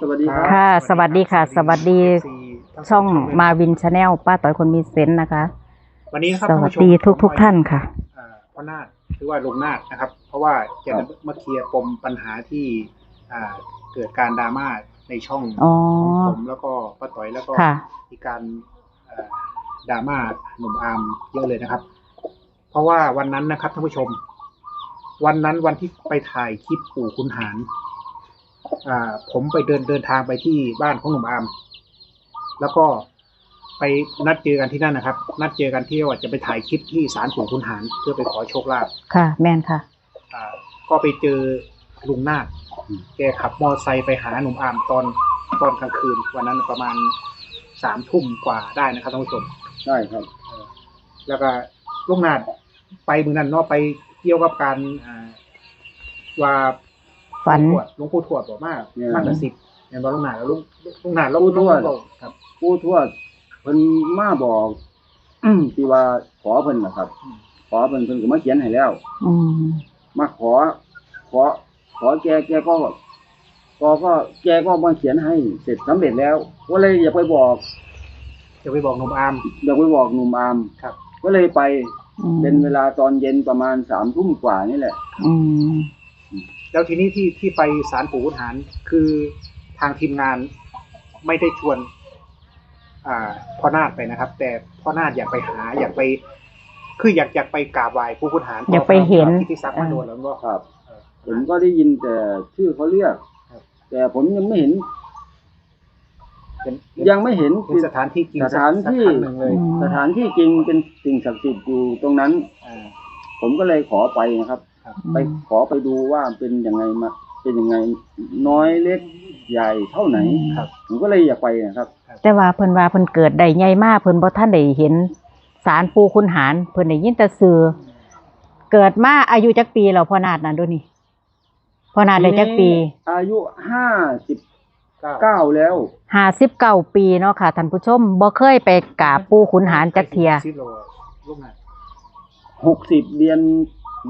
สวัสดีครับค่ะสวัสดีค่ะสวัสดี ช่องมาวินชาแนลป้าต่อยคนมีเซนส์นะคะ วันนี้นะครับสท่านวัสผู้ชมดีทุกทุกๆท่านค่ะ อ่าพ่อนาคหรือว่าลุงนาคนะครับ เพราะว่าจะครับมาเคลียร์ปมปัญหาที่อ่าเกิดการดราม่าในช่องอ๋อ ของผมแล้วก็ป้าต่อยแล้วก็ค่ะ มีการเอ่อดราม่าหนุ่มอาร์มเยอะเลยนะครับ เพราะว่าวันนั้นนะครับท่านผู้ชม วันนั้นวันที่ไปถ่ายคลิปปู่คุณหารอ่า ผมไปเดินเดินทางไปที่บ้านของหนุ่มอาร์มแล้วก็ไปนัดเจอกันที่นั่นนะครับ นัดเจอกันที่ว่าจะไปถ่ายคลิปที่ศาลปู่คุณหารเพื่อไปขอโชคลาภค่ะ แม่นค่ะ อ่า ก็ไปเจอลุงนาคแกขับมอเตอร์ไซค์ไปหาหนุ่มอาร์มตอนตอนกลางคืน วันนั้นประมาณสามทุ่มกว่าได้นะครับท่านผู้ชม ใช่ครับเออแล้วก็ลุงนาคไปมือนั้นเนาะไปเกี่ยวกับการอ่าว่า ฝัน หลวงปู่ทวดบอกมากเนี่ยมากกว่าสิบเห็นบอกลุงนาคแล้วลุงลุงนาคแล้วปู่ทวดลุงครับผู้ทวดเพิ่นมาบอกที่ว่าขอเพิ่นนะครับอืมขอเพิ่นเพิ่นก็มาเขียนให้แล้วอืมมาขอ ขอ ขอแกแกก็ก็ก็แกก็มาเขียนให้เสร็จสำเร็จแล้วก็เลยอยากไปบอกจะไปบอกหนุ่มอาร์มอยากไปบอกหนุ่มอามครับ ก็เลยไปอืมเป็นเวลาตอนเย็นประมาณสามทุ่มกว่านี่แหละ อืม แล้วทีนี้ที่ที่ไปศาลปู่ขุนหารคือทางทีมงานไม่ได้ชวนอ่าพ่อนาคไปนะครับ แต่พ่อนาคอยากไปหาอยากไป คืออยากอยากไปกราบไหว้ปู่ขุนหารอยากไปเห็นที่ที่ซักดิ์มาโดนแล้วก็ครับเออผมก็ได้ยินแต่ชื่อเขาเรียกครับแต่ผมยังไม่เห็นเป็นยังไม่เห็นเป็นสถานที่จริงสถานที่สักครั้งหนึ่งเลยอืมสถานที่จริงเป็นสิ่งศักดิ์สิทธิ์อยู่ตรงนั้นอ่าผมก็เลยขอไปนะครับครับ ไปขอไปดูว่าเป็นยังไงมาเป็นยังไงน้อยเล็กใหญ่เท่าไหนครับผมก็เลยอยากไปนะครับแต่ว่าเพิ่นว่าเพิ่นเกิดได้ใหญ่มากเพิ่นบ่ทันได้เห็นสารปูคุณหารเพิ่นได้ยินแต่สื่อเกิดมาอายุจักปีแล้วพ่อนาดนั่นดูนี่พ่อนาดได้จักปี อายุห้าสิบเก้าเก้าแล้วห้าสิบเก้าปีเนาะค่ะท่านผู้ชมบ่เคยไปกราบปูขุนหารจักเทียสิบโลลูกนาคหกสิบเดือน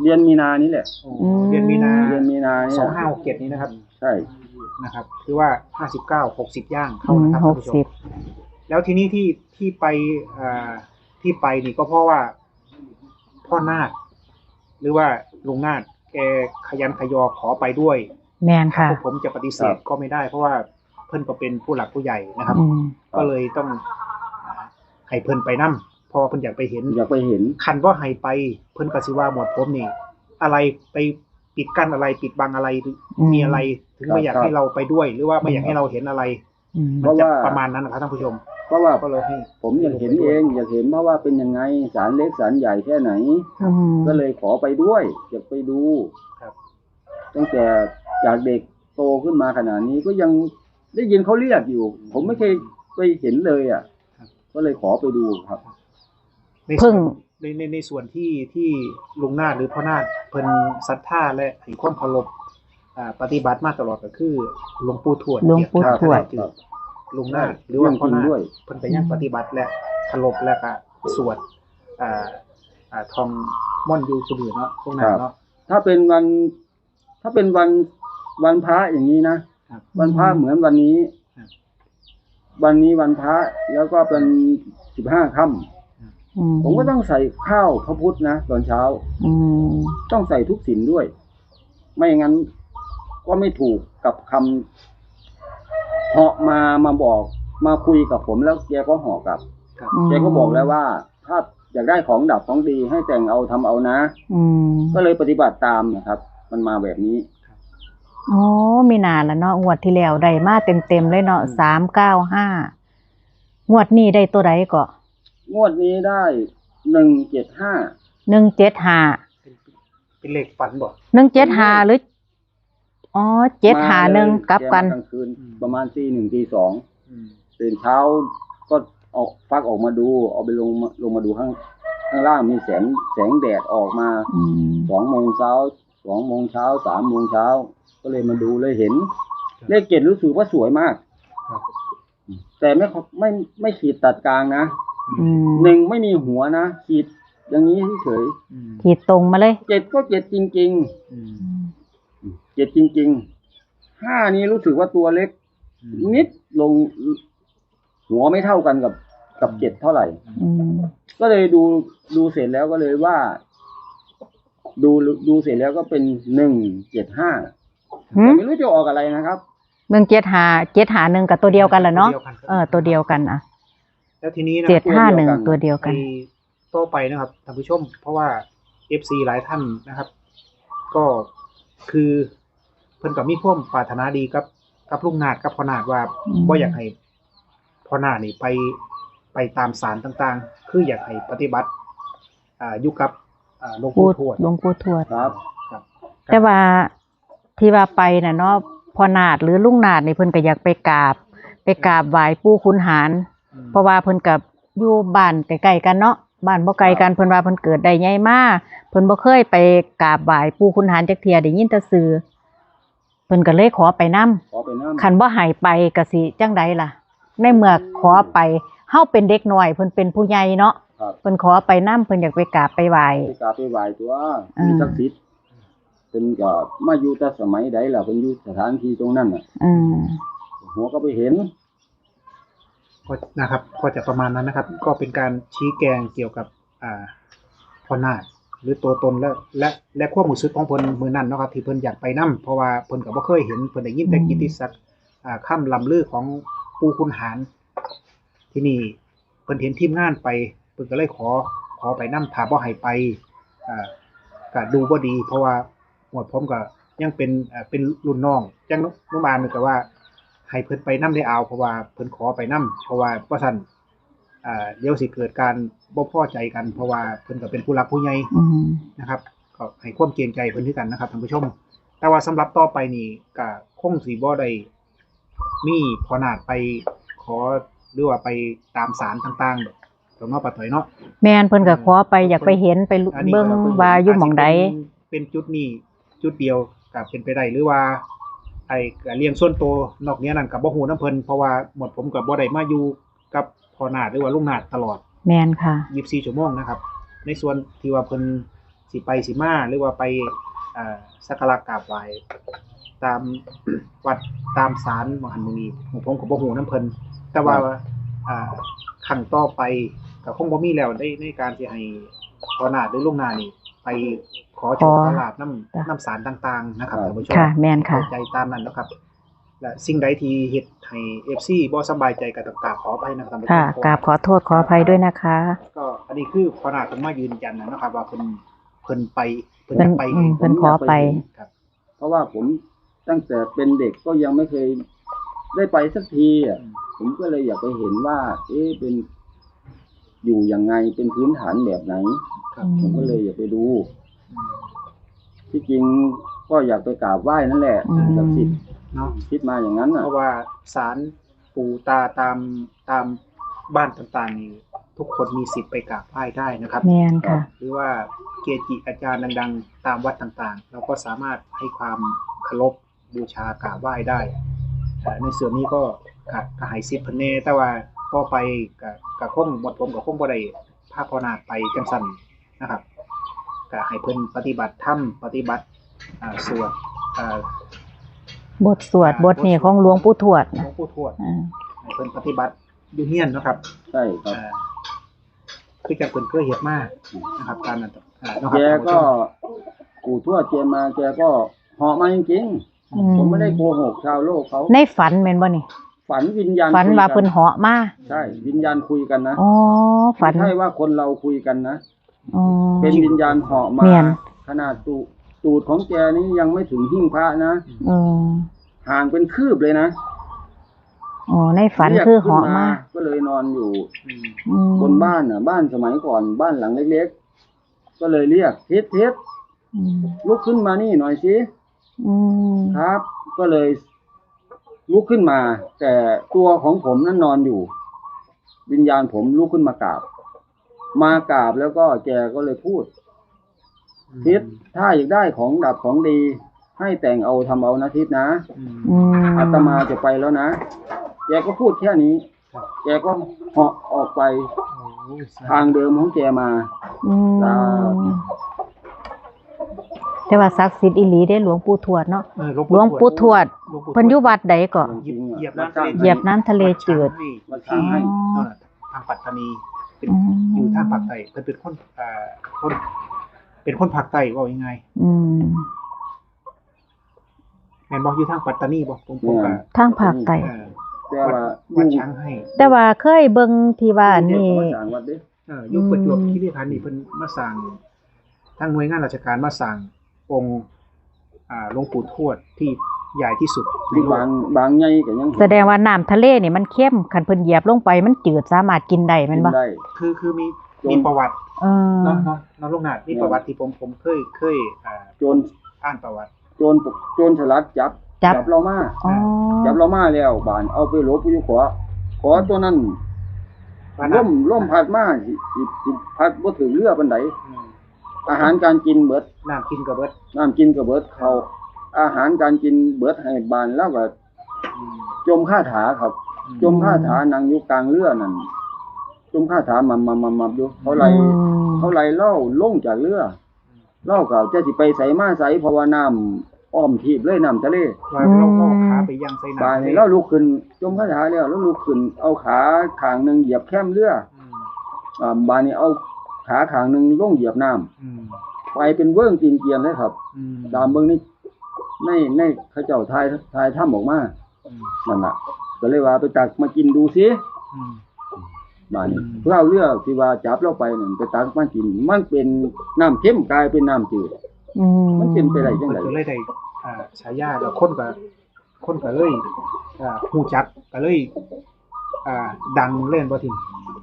เดือนมีนานี้แหละ โอ้อืม เดือนมีนาเดือนมีนานี่สแหองละห้าหกเจ็ดนี้นะครับใช่ นะครับ คือว่าห้าสิบเก้าหกสิบย่างเข้าอืมนะครับหท่านกผู้ชสิมบแล้วทีนี้ที่ที่ไปอ่าที่ไปนี่ก็เพราะว่าพ่อนาคหรือว่าลุงนาคแกขยันขยอขอไปด้วยแม่นค่ะพวกผมจะปฏิเสธก็ไม่ได้ เพราะว่าเพิ่นก็เป็นผู้หลักผู้ใหญ่นะครับ อืมก็เลยต้องอ่าให้เพิ่นไปนั่ เพราะว่าเพิ่นอยากไปเห็นอยากไปเห็นคันว่าให้ไปเพิ่นก็สิว่าหมวดผมนี่อะไรไปปิดกั้นอะไรปิดบังอะไรอืมมีอะไรถึงไม่อยากครับให้เราไปด้วย หรือว่าไม่อยากให้เราเห็นอะไรอืมเพมันราะจะว่าประมาณนั้นนะครับท่านผู้ชมเพราะว่าก็เลยให้ผมอยากเห็นเองอยากเห็นเพราะว่าเป็นยังไงสารเล็กสารใหญ่แค่ไหนอืมก็เลยขอไปด้วยอยากไปดูครับ ตั้งแต่จากเด็กโตขึ้นมาขนาดนี้ก็ยังได้ยินเขาเรียกอยู่ ผมไม่เคยไปเห็นเลยอะก็เลยขอไปดูครับ ในเพิ่ส่วงนในในในส่วนที่ที่ลุงนาถหรือพ่อนาถเพิ่นศรัทธาและให้ความเคารพอ่าปฏิบัติมาตลอดก็คือหลวงปู่ทวดหลวงปู่ทวดที่ลุงนาถหรือว่าพ่อนาเรื่องจริงด้วยถเพิ่นก็ยังปฏิบัติและเคารพและก็สวดอ่าอ่าทองม่อนยูสุบือเนาะตรงนั้นเนาะ ถ้าเป็นวัน ถ้าเป็นวันวันพระอย่างนี้นะครับ วันพระเหมือนวันนี้ ครับ วันนี้วันพระแล้วก็เป็นสิบห้าค่อืำ ผมก็ต้องใส่ข้าวพระพุทธนะตอนเช้าอืมต้องใส่ทุกสินด้วย ไม่งั้นก็ไม่ถูกกับคำเหาะมามาบอกมาคุยกับผมแล้วแกก็เหาะกลับครับอืมแกก็บอกแล้วว่า ถ้าอยากได้ของดับของดีให้แต่งเอาทำเอานะ อืมก็เลยปฏิบัติตามนะครับ มันมาแบบนี้อ๋อมีนานแล้วเนาะงวดที่แล้วได้มาเต็มๆเลยเนาะสามเก้าห้างวดนี้ได้ตัวใดก็ งวดนี้ได้หนึ่งเจ็ดห้าหนึ่งเจ็ดห้าเป็นเป็นเลขฝันบ่หนึ่งเจ็ดห้าหรืออ๋อเจ็ดห้าหนึ่งกลับกันกลางคืนอืมประมาณตีหนึ่งตีสองอืมตื่นเช้าก็ออกฟักออกมาดู เอาไปลงมาลงมาดูข้าง ข้างล่างมีแสงแสงแดดออกมาอืมสองโมงเช้าสองโมงเช้าสามโมงเช้า ก็เลยมาดูเลยเห็น เลขเจ็ดรู้สึกว่าสวยมากครับแต่ไม่ไม่ไม่ขีดตัดกลางนะ อืมหนึ่งไม่มีหัวนะขีดอย่างนี้เฉยอืมขีดตรงมาเลยๆเจ็ดก็เจ็ดจริงอืมๆเจ็ดจริงๆห้านี้รู้สึกว่าตัวเล็กอนิดลงหัวไม่เท่ากันกับกับเจ็ดเท่าไหร่ อืมก็เลยดูดูเสร็จแล้วก็เลยว่า ดูดูเสร็จแล้วก็เป็นหนึ่งเจ็ดห้าหืมไม่รู้จะออกอะไรนะครับ หนึ่งเจ็ดหาเจ็ดหาหนึ่งกับตัวเดียวกันเหรอเนาะตัวดียวกั เออตัวเดียวกันอะ แล้วทีนี้นะเจ็ดครับห้าหนึ่งตัตัววเดีเดียยววกักันนไปต่อไปนะครับท่านผู้ชม เพราะว่า FC หลายท่านนะครับ ก็คือเพิ่นกับมีความปรารถนาดีกับ กับลุงนาดกับพ่อนาดว่าอืมบ่อยากให้พ่อนาดนี่ไปไปตามสารต่างๆ คืออยากให้ปฏิบัติ อ่าอยู่กับอ่าหลวงพูปู่ดทวดหลวงปู่ทวดครับครับ แต่ว่าที่ว่าไปน่ะเนาะพอนาดหรือลุงนาดนี่เพิ่นก็อยากไปกราบ ไปกราบไหว้ปู่ขุนหารอืม เพราะว่าเพิ่นกับอยู่บ้านใกล้ๆกันเนาะบ้านบ่ไกลกันเพิ่นว่าเพิ่นเกิดได้ใหญ่มาเพิ่นบ่เคยไปกราบไหว้ปู่ขุนหารจักเที่ยได้ยินแต่ชื่อเพิ่นก็เลยขอไปนํขอไปน้ำคันบ่ให้ไปก็สิจังใดล่ะ ในเมื่อขอไปเฮาเป็นเด็กน้อยเพิ่นเป็นผู้ใหญ่เนาะครับเพิ่นขอไปนํเพิ่นอยากไปกราบไปไหว้ไปกราบไปไหว้ตัวอ่ามีมีศักดิ์สิทธิ์เป็นก็มาอยู่แต่สมัยใดล่ะเป็นอยู่สถานที่ตรงนั้นน่ะอืมหัวก็ไปเห็น ก็นะครับ ก็จะประมาณนั้นนะครับ ก็เป็นการชี้แจงเกี่ยวกับอ่าพ่อนาคหรือตัวตนและและและความรู้สึกของเพิ่นมือนั้นเนาะครับที่เพิ่นอยากไปนํเพราะว่าเพิ่นก็บ่เคยเห็นเพิ่นได้ยินแต่อืมกิตติศักดิ์อ่าค่ำลำลือของปู่คุณหารที่นี่เพิ่นเห็นทีมงานไปเพิ่นก็เลยขอขอไปนํถ้าบ่ให้ไปอ่าก็ดูบ่ดี เพราะว่าหมวดผมก็ยังเป็นอ่าเป็นรุ่นน้องจังนุมานนี่ก็ว่า ให้เพิ่นไปนํได้เอาเพราะว่าเพิ่นขอไปนํเพราะว่าบ่ซั่นอ่าเดี๋ยวสิเกิดการบ่พอใจกัน เพราะว่าเพิ่นก็เป็นผู้รักผู้ใหญ่อืมนะครับก็ให้ความเกรงใจเพิ่นคือกันนะครับท่านผู้ชม แต่ว่าสำหรับต่อไปนี่ก็คงสิบ่ได้มีพอนาดไปขอหรือว่าไปตามสารต่างๆตรงนอกปะถอยเนาะแม่นเพิ่นก็ขอไปอยากไปเห็นไปลุอันนี้เบิ่งก็พิ่ว่าอยู่หม่องใดาจสิเป็นเป็นจุดนี้จุดเดียวกับเป็นไปได้หรือว่า ไอ้ก็เลี้ยงส่วนตัวนอกเหนี้นั่นกับบ่ฮู้นํเพิ่นเพราะว่าหมดผมกับบ่ได้มาอยู่กับพอนาดหรือว่าลุงนาดตลอดแม่นค่ะ24ชั่วโมงนะครับ ในส่วนที่ว่าเพิ่นสิไปสิมาหรือว่าไปอ่าสักการะกราบไหว้ตามวัดตามศาลมหันมุนีผมผมก็บ่ฮู้นํเพิ่นแต่ว่าอ่าขั้นต่อไปก็คงบ่มีแล้วในในการที่ให้พอนาดหรือลุงนานี่ ไปขอโชคขอขอลาบน้ำจ้ะน้ำสารต่าง ๆ นะครับท่านผู้ชมค่ะแม่นค่ะเข้าใจตามนั้นนะครับและสิ่งใดที่เฮ็ดให้ FC บ่สบายใจก็ต้องกราบขออภัยนะครับท่านผู้ชมค่ะเพราะกราบขอโทษขออภัยด้วยนะคะ ก็อันนี้คือขนาดผมมายืนยันนะครับ ว่าเพิ่นเพิ่นไปเพิ่นเพิ่อนยากไปอืเอมงเพิ่นขอไปครับ เพราะว่าผมตั้งแต่เป็นเด็กก็ยังไม่เคยได้ไปสักทีอะผมก็เลยอยากไปเห็นว่า เอ๊ะเป็นอยู่ยังไงเป็นพื้นฐานแบบไหนครับอื ผมก็เลยอยากไปดูอืมที่จริงก็อยากไปกราบไหว้นั่นแหละอืม ศักดิ์สิทธิ์เนาะคิดมาอย่างนั้นเพอะราะว่าศาลปู่ตาตามตามบ้านต่างๆนี่ทุกคนมีสิทธิ์ไปกราบไหว้ได้นะครับ แม่นค่ะ หรือว่าเกจิอาจารย์ดังๆ ตามวัดต่างๆ เราก็สามารถให้ความเคารพบูชากราบไหว้ได้เอ่อในส่วนนี้ก็ก็ก็ใหายสิทธิ์เพิ่นแน่แต่ว่าต่อไปก็ก็คงหมดผมก็คงบ่ได้พาพอนาคไปจังซั่น นะครับก็ให้เพิ่นปฏิบัติธรรมปฏิบัติอ่าสวดอ่าบทสวดบทนี้ของหลวงปู่ทวดหลวงปู่ทวดอ่าให้เพิ่นปฏิบัติอยู่เฮียนเนาะครับใช่ครับอ่าคือจังเพิ่นเคยเฮ็ดมานะครับการนั้นอ่าเนาะคแกรับท่านผู้ชก็มปู่ทวดแกมาแกก็เหาะมาจริงอืๆผมไม่ได้โกหกชาวโลกเขาในฝันแม่นบ่นี่ฝันวิญญาณฝันคุยว่ากัเพิ่นเหาะมาใช่ วิญญาณคุยกันนะอ๋อฝันไม่ใช่ว่าคนเราคุยกันนะ อ๋อ เป็นวิญญาณเหาะมา เมียน ขนาดตูตูดของแกนี้ยังไม่ถึงหิ้งพระนะอืมห่างเป็นคืบเลยนะอ๋อในฝันรียกคือเหาะขึ้นมาก็เลยนอนอยู่อืมอืมบนบ้านน่ะ บ้านสมัยก่อนบ้านหลังเล็ก ๆ ก็เลยเรียกทิศทิศอืมลุกขึ้นมานี่หน่อยสิอืมครับ ก็เลยลุกขึ้นมา แต่ตัวของผมนั้นนอนอยู่ วิญญาณผมลุกขึ้นมากราบ มากราบแล้วก็แกก็เลยพูดทิศถ้าอยากได้ของดับของดี ให้แต่งเอาทำเอานะทิศนะอืมอืมอาตมาจะไปแล้วนะแกก็พูดแค่นี้ครับแกก็เหาะออกไปโอ้ยทางเดิมของแกมาอืมครับแต่ว่าศักดิ์สิทธิ์อีหลีได้หลวงปู่ทวดเนาะเออหลวงปู่ทวดหลหลวงปู่เพิ่นอยู่วัดใดก็เหยียบเหยียบวัดน้ำทะเลเหยียบน้ำทะเลจืดวัดวัดช้างให้เออทางปัตตานีเป็น อืมอยู่ทางภาคใต้เพิ่นเป็นคนเอ่อคน เป็นคนภาคใต้ว่ายังไงอืมแม่นบอกอยู่ทางปัตตานีบอกผมผมก็ทางภาคใต้เออแต่ว่าวัดช้างให้แต่ว่าเคยเบิ่งที่ว่านี่เทพก็มาสร้างวัดเด้ เอออยู่ประจวบคีรีขันธ์นี่เพิ่นมาสร้างทางหน่วยงานราชการมาสร้างองค์อ่าหลวงปู่ทวดที่ ใหญ่ที่สุดในที่โลบากงบางใหญ่ก็ยังแสดงว่าน้ำทะเลนี่มันเข้มคันเพิ่นเหยียบลงไปมันจืดสามารถกินได้แม่นบ่กิได้ คือคือมีจนมีประวัติเออเนาะเนาะเนาะลุงนาดมีประวัติที่ผมผมเคยเคยอ่าโจรอ่านประวัติ โจรปกโจรสลัดจับจับเรามา อ๋อจับเรามาแล้วบานเอาไปหลบอยู่ขอขอตัวนั้นว่าล่นะมล่มพัดมาสิสิสิพัดบ่ถึงเรือปานใดอืมอาหารการกินเบิดน้ำกินกับเบิดน้ำกินก็เบิดเขา อาหารการกินเบิดให้บานแล้วก็อืมจมค่าถาครับ จมค่าถานั่งอยู่กลางเรือนั่นจมค่าถามามามามาดูเขาไล่อืมเขาไล่เล่าลงจากเรือเล่าก็จะสิไปใส่มาใส่เพราะว่าน้ำอ้อมทีบเลยน้ำทะเลว่าเราเราขาไปยังใส่น้ำบานทะนี้เลเราลุกขึ้น จมคาถาแล้วแล้วลุกขึ้น เอาขาข้างหนึงเหยียบแคมเรืออืมอ่าบานนี้เอาขาข้างหนึงลงเหยียบน้ำอืมไปเป็นเวิ้งตีนเกรียนเลยครับอืมตามเบิ่งนี่ ในในเขาเจ้าทายทายถ้ำออกมาอืมนั่นน่ะก็เลยว่าไปตักมากินดูสิอืมบานนี้อืมเล่าเรือที่ว่าจับเราไปนั่นไปตักมากิน มันเป็นน้ำเค็มกลายเป็นน้ำจืดอืมันเป็นไปได้จังมันไดก็เลยได้อ่าฉายาแล้วคนก็คนก็เลยอ่าฮู้จักก็เลย อ่า ดังเล่นบ่ทิม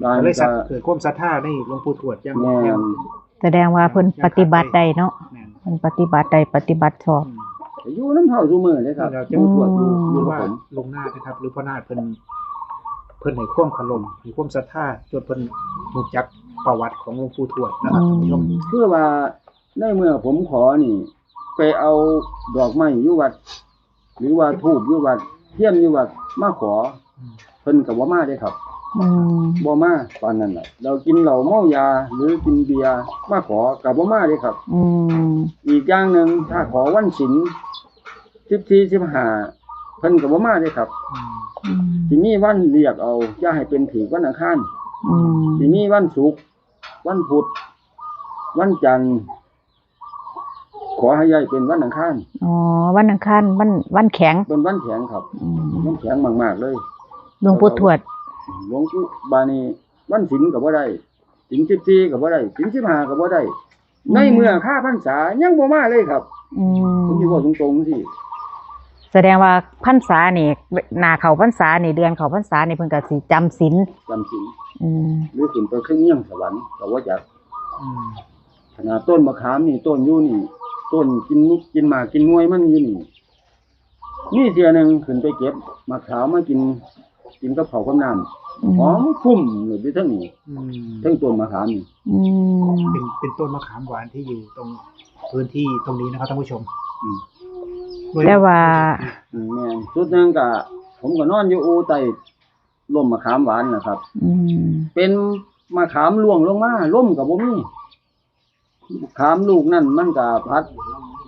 บานก็เลยก็สัเกิดความศรัทธาในหลวงปู่ทวดอย่างแม่อย่างนแสดงว่าเพิ่นปฏิบัติได้เนาะแม่นเพิ่นปฏิบัติได้ปฏิบัติชอบ อืมอยู่น้ำเท่าซุมือเลยครับเราจะผู้ตรวจอยู่อืมอยู่หรือกับว่าผมลงหน้านะครับ หรือพ่อหน้าเพิ่นเพิ่นให้ความเคารพให้ความศรัทธาจนเพิ่นรู้จักประวัติของหลวงปู่ทวดนะครับท่านผู้ชมเพื่อว่าในเมื่อผมขอนี่ ไปเอาดอกไม้อยู่วัด หรือว่าทูบอยู่วัดเทียนอยู่วัดมาขออืมเพิ่นก็บ่มาเด้ครับอืมบ่มาตอนนั้นน่ะเรากินเหล้าเมายา หรือกินเบียร์มาขอก็บ่มาเด้ครับอืมอีกอย่างหนึ่งถ้าขอวันศีล 14 15เพิ่นก็บ่มาเด้ครับอืมอืมสิมีวันเรียกเอาอย่าให้เป็นถือวันอังคารอืมสิมีวันศุกร์วันพุธวันจันทร์ขอให้ย้ายเป็นวันอังคารอ๋อวันอังคารวันวันแข็งเป็นวันแข็งครับอืมวันแข็งมากๆเลยหลวงปู่ทวดหลวงปู่บานีวันศีลก็บ่ได้ศีล14ก็บ่ได้ศีล15ก็บ่ได้ในเมื่อค่าพรรษายังบ่มาเลยครับ อืผมสิมบอกตรงๆสิ แสดงว่าพรรษานี่หน้าเข้าพรรษานี่เดือนเข้าพรรษานี่เพิ่นก็สิจำศีลจำศีลอืมหรือขึ้นไปขึ้นเมี่ยงสวรรค์ก็ว่าจักอืมขนาดต้นมะขามนี่ต้นอยู่นี่ ต้นกินนุกกินหมากกินหน่วยมันอยู่นี่นี่เทื่อหนึงขึ้นไปเก็บมะขามมากิน กินกับข้าวกับน้ำหอมฟุ้มเลยอยู่ทั้งนี้อืมทั้งต้นมะขามนี่อืมเป็นเป็นต้นมะขามหวานที่อยู่ตรงพื้นที่ตรงนี้นะครับท่านผู้ชมอืม แต่ว่า อืมแม่นสุดหนึงก็ผมก็นอนอยู่อูใต้ร่มมะขามหวานนะครับ อืมเป็นมะขามล่วงลงมาล่มกับบ่มีมะขามลูกนั่นมันก็พัด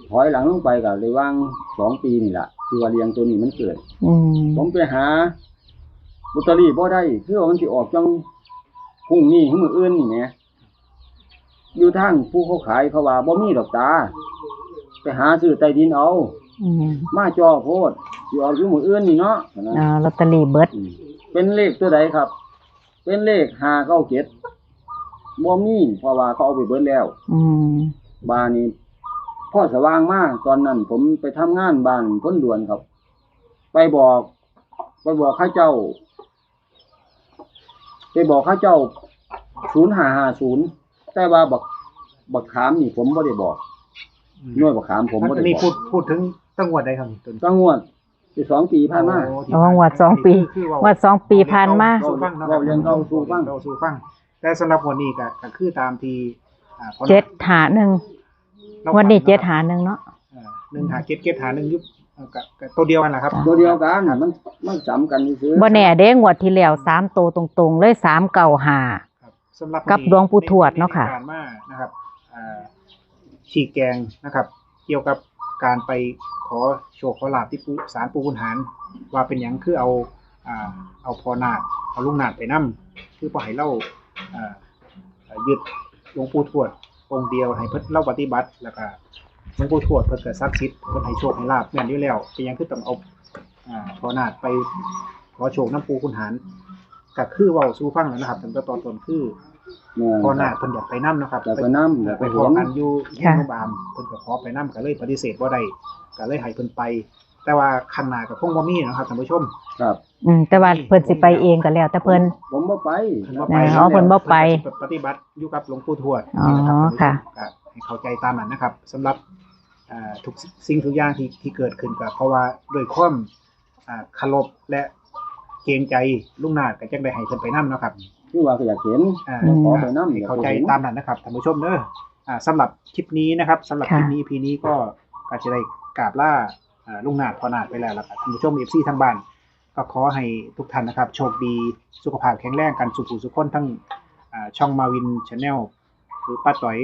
ถอยหลังลงไปก็เลยวางสองปีนี่แหละที่ว่าเลี้ยงตัวนี้มันเกิด อืมผมไปหาลอตเตอรี่บ่ได้คือว่ามันสิออกจังพรุ่งนี้หรือมื้ออื่นนี่แหมอยู่ทางผู้เขาขายเขาว่าบ่มีดอกตา ไปหาซื้อใต้ดินเอา อืมมาจ่อโพดสิออกอยู่มื้ออื่นนี่เนาะนะอ่าลอตเตอรี่เบิด อืมเป็นเลขตัวใดครับ เป็นเลขห้าเก้าเจ็ดบ่มีเพราะว่าเขาเอาไปเบิดแล้ว อืมบ้านนี้พ่อสว่างมากตอนนั้น ผมไปทำงานบ้านพ้นด่วนครับ ไปบอก ไปบอกข้าเจ้า ไปบอกข้าเจ้าศูนย์ห้าห้าศูนย์แต่ว่าบักบักขามนี่ผมไม่ได้บอกหน่วยบักขามผมไม่อัได้นนี้บพูอดกพูดถึง ตั้งวดใดครับต้นตั้งงวดไปสองปีผ่านมาโอ้ที่ระวังวัดสองปี คือคือวัดสองปีผ่านมาสู่ฟังนะคเราเรียนเข้าสู่ฟัง เราสู่ฟัง แต่สำหรับวันนี้ก็ก็คือตามที่อ่าพอเจ็ดหาหนึ่งเราวันนี้ฟังะเจ็ดหาหนึ่งเนาะ อ่าหนึ่งหาเจ็ดเจ็ดหาหนึ่งยุบเอ่อก็ก็ตัวเดียวกันแหละครับตัวเดียวกันมันมันจำกันซื้อบ่แน่เด้งวดที่แล้วสามโตวตรงๆ เลยสามเก่าหา ครับสำหรับกับหลวงปู่ทวดเนาะค่ะ ในการมานะครับอ่าฉีกแกงนะครับ เกี่ยวกับ การไปขอโชคขอลาบที่ปูศาลปูคุณหาร ว่าเป็นหยังคือเอาเอาพอนาดเอาลุงนาดไปนํคือพอให้เล่าายึดหลวงปู่ทวดองค์เดียวให้เพิ่นเล่าปฏิบัติแล้วก็หลวงปู่ทวดเพิ่นก็ศักดิ์สิทธิ์เพิ่นให้โชคให้ลาบแม่นอยู่แล้วเป็นหยังคือต้องเอาอาพอนาดไปขอโชคน้ำปูคุณหารก็คือเว้าสู่ฟังแล้วนะครับตั้งแต่ตอนต้นคือ พอนาดเพิ่นอยากไปนํนะครับอยากไปนำอยากไปไปพอเห็นกันอยู่ที่ค่ะโรงพยาบาลเพิ่นก็ขอไปนํก็เลยปฏิเสธบ่ได้ก็เลยให้เพิ่นไป แต่ว่าคันหน้าก็คงบ่มีนะครับท่านผู้ชม ครับอืมแต่ว่าเพิ่นสิไปเองก็แล้ว แต่เพิ่นผมบ่ไปเพิ่นบ่อ๋ไปอเพิ่นบ่ไปเพิ่นปฏิบัติอยู่กับหลวงปู่ทวดอ๋อนี่นะครับท่านผู้ชมค่ะก็ให้เข้าใจตามนั้นนะครับสำหรับอ่าทุกสิ่งทุกอย่างที่ที่เกิดขึ้นก็เพราะว่าด้วยความอ่าเคารพและเกรงใจลุงนาดก็จังได้ให้เพิ่นไปนํเนาะครับ คือว่าก็อยากเห็นอ่าอืมขอไปนำให้เข้าใจตามนั้นนะครับท่านผู้ชมเด้ออ่าสำหรับคลิปนี้นะครับสำหรับคลิปนี้พีนี้ก็ก็จะได้กราบล่าอ่าลุงนาดพอนาดไปแล้วล่ะครับท่านผู้ชมเอฟซีทางบ้าน ก็ขอให้ทุกท่านนะครับ โชคดีสุขภาพแข็งแรงกันสุขสุขคนทั้งอ่าช่องมาวินชาแนลหรือป้าต่อย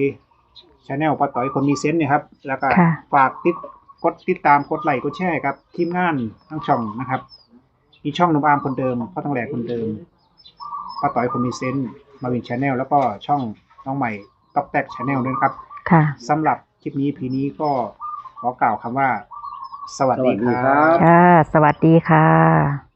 ชาแนลป้าต่อยคนมีเซนต์เนี่ยครับ แล้วก็ค่ะ ฝากติดกดติดตามกดไลค์กดแชร์ครับทีมงานทั้งช่องนะครับ มีช่องหนุ่มอาร์มคนเดิมพ่อต้องแหลกคนเดิม ป้าต่อยคนมีเซนต์มาวินชาแนลแล้วก็ช่องน้องใหม่ต๊อกแตกชาแนลด้วยนะครับ ค่ะสำหรับคลิปนี้พีนี้ก็ขอกล่าวคำว่า สวัสสวัดีสคดีรัครับบค่ะ สวัสดีค่ะ